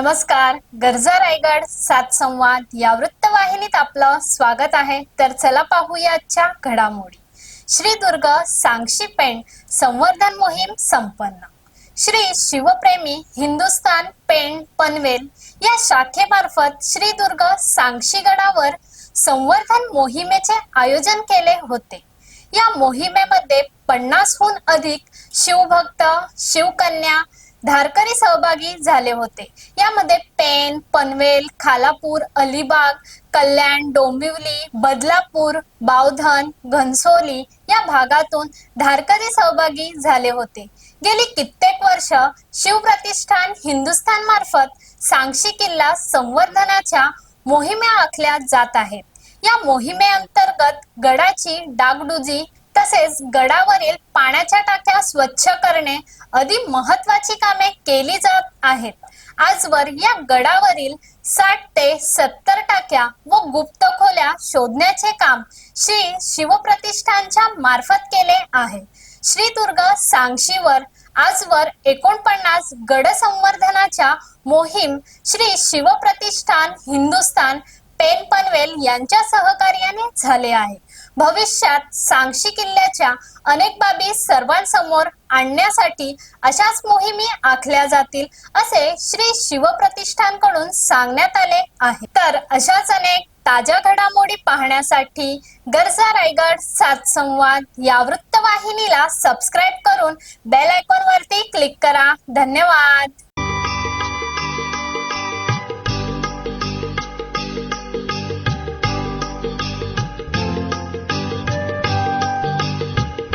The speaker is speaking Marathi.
नमस्कार. गरजा रायगड सात संवाद या वृत्तवाहिनीत आपलं स्वागत आहे. तर चला पाहूया आजच्या घडामोडी. श्री दुर्ग सांगशी पेंट संवर्धन मोहीम संपन्न. श्री शिवप्रेमी हिंदुस्थान पेंड पनवेल या शाखेमार्फत श्री दुर्ग सांगशी गडावर संवर्धन मोहिमेचे आयोजन केले होते. या मोहिमेमध्ये पन्नासहून अधिक शिवभक्त शिवकन्या धारकरी सहभागी झाले होते. यामध्ये पेन पनवेल खालापूर अलिबाग कल्याण डोंबिवली बदलापूर बावधन घनसोली या भागातून धारकरी सहभागी झाले होते. गेली कित्येक वर्ष शिवप्रतिष्ठान हिंदुस्थान मार्फत सांगशी किल्ला संवर्धनाच्या मोहिमे आखल्या जात आहेत या मोहिमेअंतर्गत गडाची डागडुजी तसेच गडावरील पाण्याच्या टाक्या स्वच्छ करणे आदी महत्वाची कामे केली जात आहेत. आजवर या गडावरील साठ ते सत्तर टाक्या व गुप्त खोल्या शोधण्याचे काम श्री शिवप्रतिष्ठानच्या मार्फत केले आहे. श्री दुर्ग सांगशीवर आजवर एकोणपन्नास गड संवर्धनाच्या मोहीम श्री शिवप्रतिष्ठान हिंदुस्थान पेन पनवेल यांच्या सहकार्याने झाले आहे. भविष्यात सांगशी किल्ल्याच्या अनेक बाबी सर्वांसमोर आणण्यासाठी अशाच मोहिमी आखल्या जातील असे श्री शिवप्रतिष्ठानकडून सांगण्यात आले आहे. तर अशाच अनेक ताज्या घडामोडी पाहण्यासाठी गरजा रायगड सात संवाद या वृत्तवाहिनीला सबस्क्राईब करून बेल आयकॉन वरती क्लिक करा. धन्यवाद.